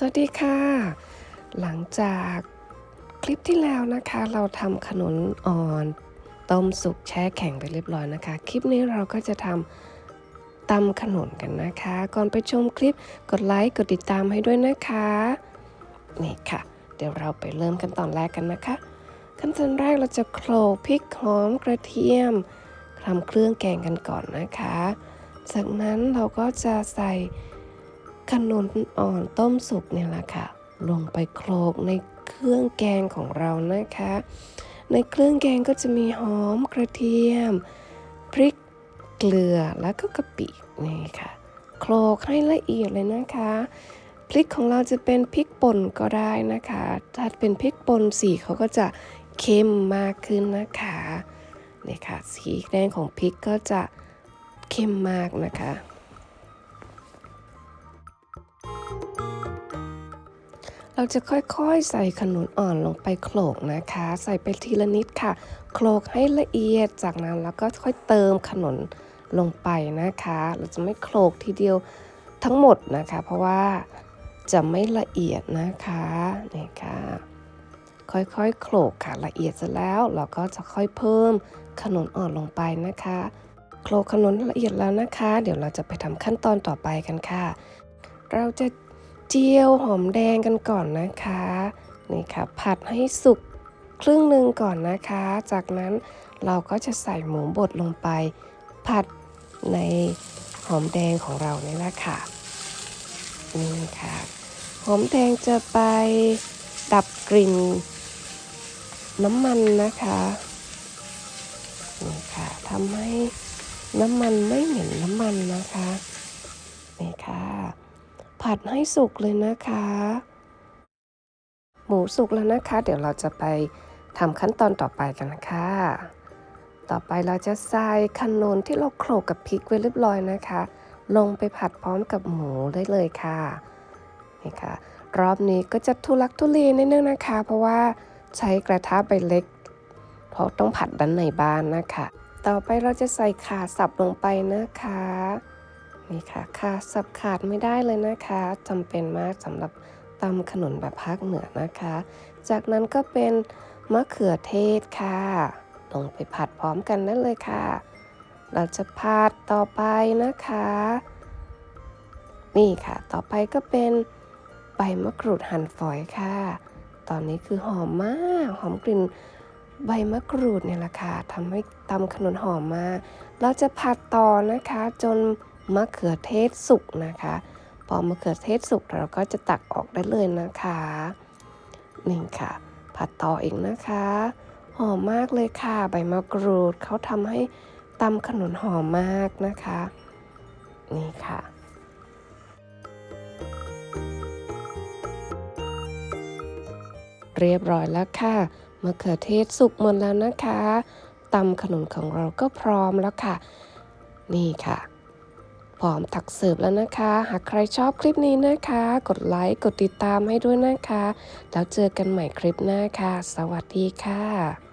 สวัสดีค่ะ หลังจากคลิปที่แล้วนะคะ เราทำขนมอ่อนต้มสุกแช่แข็งไปเรียบร้อยนะคะ คลิปนี้เราก็จะทำตำขนมกันนะคะ ก่อนไปชมคลิปกดไลค์กดติดตามให้ด้วยนะคะ นี่ค่ะ เดี๋ยวเราไปเริ่มกันตอนแรกกันนะคะ ขั้นตอนแรกเราจะโขลกพริกหอมกระเทียมทำเครื่องแกงกันก่อนนะคะ จากนั้นเราก็จะใส่ ขนุนอ่อนต้มสุกเนี่ยแหละค่ะ ลงไปโขลกในเครื่องแกงของเรานะคะ ในเครื่องแกงก็จะมีหอมกระเทียม พริกเกลือแล้วก็กะปินี่ค่ะโขลกให้ละเอียดเลยนะคะ พริกของเราจะเป็นพริกป่นก็ได้นะคะ ถ้าเป็นพริกป่นสีเขาก็จะเข้มมากขึ้นนะคะนี่ค่ะ สีแดงของพริกก็จะเข้มมากนะคะ เราจะค่อยๆ ใส่ขนุนอ่อนลงไปโขลกนะคะ ใส่ไปทีละนิดค่ะ โขลกให้ละเอียดจากนั้นแล้วก็ค่อยเติมขนุนลงไปนะคะ เราจะไม่โขลกทีเดียวทั้งหมดนะคะ เพราะว่าจะไม่ละเอียดนะคะนี่ค่ะค่อยๆ โขลกค่ะละเอียดเสร็จแล้วเราก็จะค่อยเพิ่มขนุนอ่อนลงไปนะคะ โขลกขนุนละเอียดแล้วนะคะ เดี๋ยวเราจะไปทำขั้นตอนต่อไปกันค่ะ เราจะ เจียวหอมแดงกันก่อนนะคะนี่ค่ะผัดให้สุกครึ่งหนึ่งก่อนนะคะ จากนั้นเราก็จะใส่หมูบดลงไป ผัดในหอมแดงของเรานี่แหละค่ะนี่ค่ะหอมแดงจะไปดับกลิ่นน้ำมันนะคะนี่ค่ะทำให้น้ำมันไม่เหม็นน้ำมันนะคะนี่ค่ะ ผัดให้สุกเลยนะคะ หมูสุกแล้วนะคะ เดี๋ยวเราจะไปทำขั้นตอนต่อไปกันนะคะ ต่อไปเราจะใส่ขนุนที่เราโขลกกับพริกไว้เรียบร้อยนะคะ ลงไปผัดพร้อมกับหมูได้เลยค่ะนี่ค่ะ รอบนี้ก็จะทุลักทุเลนิดนึงนะคะ เพราะว่าใช้กระทะใบเล็ก เพราะต้องผัดด้านในบ้านนะคะ ต่อไปเราจะใส่ขาสับลงไปนะคะ นี่ค่ะค่ะสับขาดไม่ได้เลยนะคะจำเป็นมากสำหรับตำขนุนแบบภาคเหนือนะคะ จากนั้นก็เป็นมะเขือเทศค่ะลงไปผัดพร้อมกันนั่นเลยค่ะ เราจะผัดต่อไปนะคะ นี่ค่ะ ต่อไปก็เป็นใบมะกรูดหั่นฝอยค่ะ ตอนนี้คือหอมมากหอมกลิ่นใบมะกรูดเนี่ยแหละค่ะทำให้ตำขนุนหอมมาก เราจะผัดต่อนะคะจน มะเขือเทศสุกนะคะ พอมะเขือเทศสุกเราก็จะตักออกได้เลยนะคะนี่ค่ะ ผัดต่ออีกนะคะหอมมากเลยค่ะ ใบมะกรูดเขาทำให้ตำขนุนหอมมากนะคะ นี่ค่ะเรียบร้อยแล้วค่ะมะเขือเทศสุกหมดแล้วนะคะตำขนุนของเราก็พร้อมแล้วค่ะ นี่ค่ะ พร้อมตักเสิร์ฟแล้วนะคะ หากใครชอบคลิปนี้นะคะ กดไลค์กดติดตามให้ด้วยนะคะ แล้วเจอกันใหม่คลิปหน้าค่ะ สวัสดีค่ะ